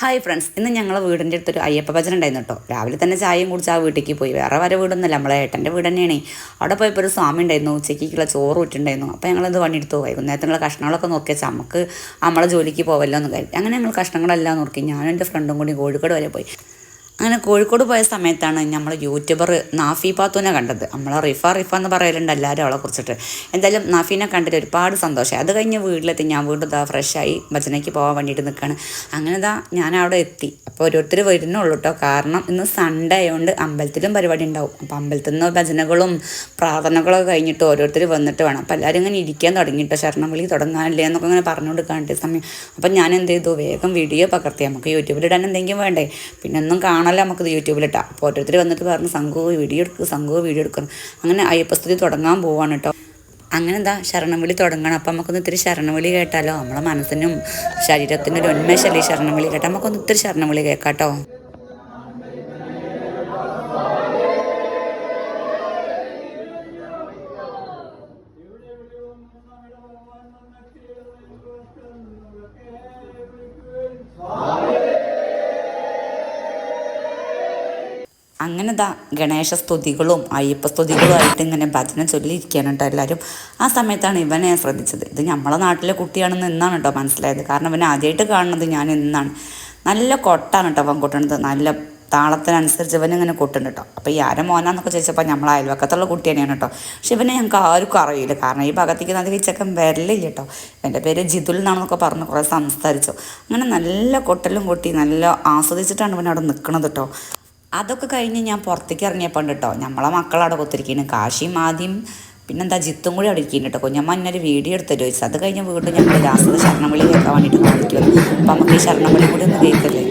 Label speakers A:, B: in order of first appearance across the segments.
A: Hi friends ഇന്ന് ഞങ്ങളെ വീടിന്റെ അടുത്തൊരു അയ്യപ്പ ഭജന ഉണ്ടായിരുന്നു കേട്ടോ. രാവിലെ തന്നെ ചായയും കുടിച്ച് ആ വീട്ടിലേക്ക് പോയി. വേറെ വരെ വീടൊന്നുമല്ല. നമ്മളെ ഏട്ടന്റെ വീട് തന്നെയാണ്. അവിടെ പോയപ്പോൾ ഒരു സ്വാമി ഉണ്ടായിരുന്നു. ഉച്ചയ്ക്കുള്ള ചോറ് വിട്ടുണ്ടായിരുന്നു അപ്പോൾ ഞങ്ങളത് പണിയെടുത്തു. വൈകുന്നേരത്തിനുള്ള കഷ്ണങ്ങളൊക്കെ നോക്കി നമുക്ക് നമ്മളെ ജോലിക്ക് പോവല്ലോ എന്ന് കരുതി. അങ്ങനെ ഞങ്ങൾ കഷ്ണങ്ങളെല്ലാം നോക്കി. ഞാനും എന്റെ ഫ്രണ്ടും കൂടി കോഴിക്കോട് വരെ പോയി. അങ്ങനെ കോഴിക്കോട് പോയ സമയത്താണ് നമ്മൾ യൂട്യൂബർ നാഫി പാത്തുവിനെ കണ്ടത്. നമ്മൾ റിഫ റിഫ എന്ന് പറയലുണ്ട് എല്ലാവരും അവളെ കുറിച്ചിട്ട്. എന്തായാലും നാഫീനെ കണ്ടിട്ട് ഒരുപാട് സന്തോഷമായി. അത് കഴിഞ്ഞ് വീട്ടിലെത്തി ഞാൻ വീണ്ടും ഇതാ ഫ്രഷായി ഭജനയ്ക്ക് പോകാൻ വേണ്ടിയിട്ട് നിൽക്കുകയാണ് അങ്ങനെ ഇതാ ഞാൻ അവിടെ എത്തി. അപ്പോൾ ഓരോരുത്തർ വരുന്നുള്ളൂ കേട്ടോ കാരണം ഇന്ന് സൺഡേ ആയതുകൊണ്ട് അമ്പലത്തിലും പരിപാടി ഉണ്ടാവും. അപ്പോൾ അമ്പലത്തിൽ നിന്ന് ഭജനകളും പ്രാർത്ഥനകളൊക്കെ കഴിഞ്ഞിട്ട് ഓരോരുത്തർ വന്നിട്ട് വേണം. അപ്പോൾ എല്ലാവരും ഇങ്ങനെ ഇരിക്കാൻ തുടങ്ങിയിട്ടോ ശരണം വിളി തുടങ്ങാനില്ലേ എന്നൊക്കെ ഇങ്ങനെ പറഞ്ഞു കൊടുക്കാണ്ട് സമയം. അപ്പം ഞാൻ എന്ത് ചെയ്തു? വേഗം വീഡിയോ പകർത്തി. നമുക്ക് യൂട്യൂബിലിടാൻ എന്തെങ്കിലും വേണ്ടേ? പിന്നെ ഒന്നും കാണാനല്ല നമുക്കിത് യൂട്യൂബിലിട്ടാം. അപ്പോൾ ഓരോരുത്തർ വന്നിട്ട് പറഞ്ഞു സംഘവും വീഡിയോ എടുക്കുക സംഘവും വീഡിയോ എടുക്കണം അങ്ങനെ അയ്യപ്പസ്തുതി തുടങ്ങാൻ പോവാണ് കേട്ടോ അങ്ങനെ എന്താ ശരണവിളി തുടങ്ങണം. അപ്പം നമുക്കൊന്ന് ഇത്തിരി ശരണവിളി കേട്ടാലോ? നമ്മളെ മനസ്സിനും ശരീരത്തിനും ഒരു ഉന്മേഷമല്ലേ ശരണവിളി കേട്ടാൽ നമുക്കൊന്ന് ഇത്തിരി ശരണവിളി കേൾക്കാട്ടോ. അങ്ങനെ ദാ ഗണേശ സ്തുതികളും അയ്യപ്പ സ്തുതികളും ആയിട്ട് ഇങ്ങനെ ഭജന ചൊല്ലിയിരിക്കുകയാണ് കേട്ടോ എല്ലാവരും. ആ സമയത്താണ് ഇവനെ ശ്രദ്ധിച്ചത്. ഇത് നമ്മളെ നാട്ടിലെ കുട്ടിയാണെന്ന് എന്നാണ് കേട്ടോ മനസ്സിലായത്. കാരണം ഇവനെ ആദ്യമായിട്ട് കാണുന്നത് ഞാൻ എന്നാണ് നല്ല കൊട്ടാണ് കേട്ടോ അവൻ കൊട്ടണത് നല്ല താളത്തിനനുസരിച്ച് ഇവനിങ്ങനെ കൊട്ടുണ്ട് കേട്ടോ. അപ്പോൾ ഈ ആരെ മോനാന്നൊക്കെ ചോദിച്ചപ്പോൾ നമ്മൾ അയൽവക്കത്തുള്ള കുട്ടി തന്നെയാണ് കേട്ടോ. പക്ഷെ ഇവനെ ഞങ്ങൾക്ക് ആർക്കും അറിയില്ല. കാരണം ഈ ഭാഗത്തേക്ക് അധികം ചെക്കൻ വരലില്ല കേട്ടോ. എന്റെ പേര് ജിതുൽ എന്നാണെന്നൊക്കെ പറഞ്ഞ് കുറേ സംസാരിച്ചു. അങ്ങനെ നല്ല കൊട്ടലും കൊട്ടി നല്ല ആസ്വദിച്ചിട്ടാണ് ഇവൻ അവിടെ നിൽക്കണത് കേട്ടോ. അതൊക്കെ കഴിഞ്ഞ് ഞാൻ പുറത്തേക്ക് ഇറങ്ങിയപ്പോൾ കേട്ടോ നമ്മളെ മക്കളവിടെ കൊത്തിരിക്കുന്നു കാശിയും ആദ്യം പിന്നെന്താ ജിത്തും കൂടി അവിടെ ഇരിക്കുന്നു കേട്ടോ കുഞ്ഞമ്മ വീഡിയോ എടുത്തിട്ട് ചോദിച്ചു. അത് കഴിഞ്ഞ് വീണ്ടും ഞങ്ങൾ ലാസ്റ്റ് ശരണവിളി കേൾക്കാൻ വേണ്ടിയിട്ട് കാണിക്കുമല്ലോ അപ്പം നമുക്ക് ഈ ശരണവിളി കൂടി ഒന്ന് കേൾക്കല്ലേ?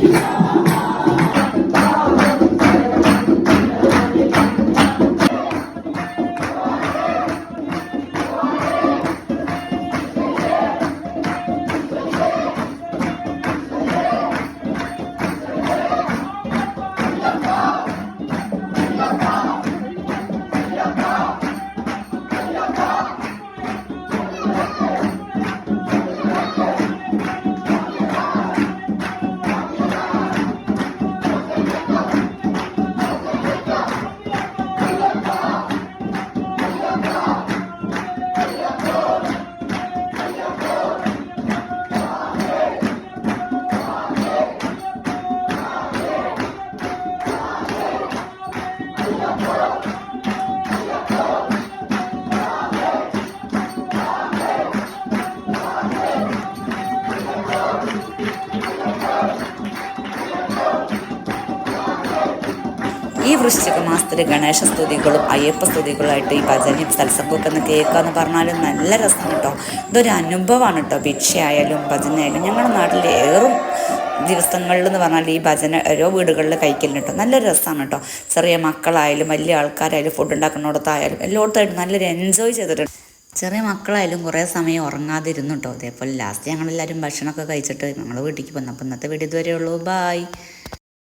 A: വൃശ്ചിക മാസത്തിൽ ഗണേശ സ്തുതികളും അയ്യപ്പ സ്തുതികളുമായിട്ട് ഈ ഭജനയും സത്സംഗമൊക്കെ ഒന്ന് കേൾക്കുക എന്ന് പറഞ്ഞാൽ നല്ല രസമാണ് കേട്ടോ. ഇതൊരു അനുഭവമാണ് കേട്ടോ. ഭിക്ഷയായാലും ഭജനയായാലും ഞങ്ങളുടെ നാട്ടിൽ ഏറും ദിവസങ്ങളിൽ എന്ന് പറഞ്ഞാൽ ഈ ഭജന ഓരോ വീടുകളിൽ കഴിക്കലുണ്ട് കേട്ടോ. നല്ലൊരു രസമാണ് കേട്ടോ. ചെറിയ മക്കളായാലും വലിയ ആൾക്കാരായാലും ഫുഡ് ഉണ്ടാക്കുന്നിടത്തായാലും എല്ലായിടത്തായിട്ട് നല്ലൊരു എൻജോയ് ചെയ്തിട്ടുണ്ട്. ചെറിയ മക്കളായാലും കുറേ സമയം ഉറങ്ങാതിരുന്നു കേട്ടോ. അതേപോലെ ലാസ്റ്റ് ഞങ്ങളെല്ലാവരും ഭക്ഷണമൊക്കെ കഴിച്ചിട്ട് ഞങ്ങൾ വീട്ടിലേക്ക് വന്നപ്പോൾ ഇന്നത്തെ വീഡിയോ ഇതുവരെയുള്ളൂ ബായ്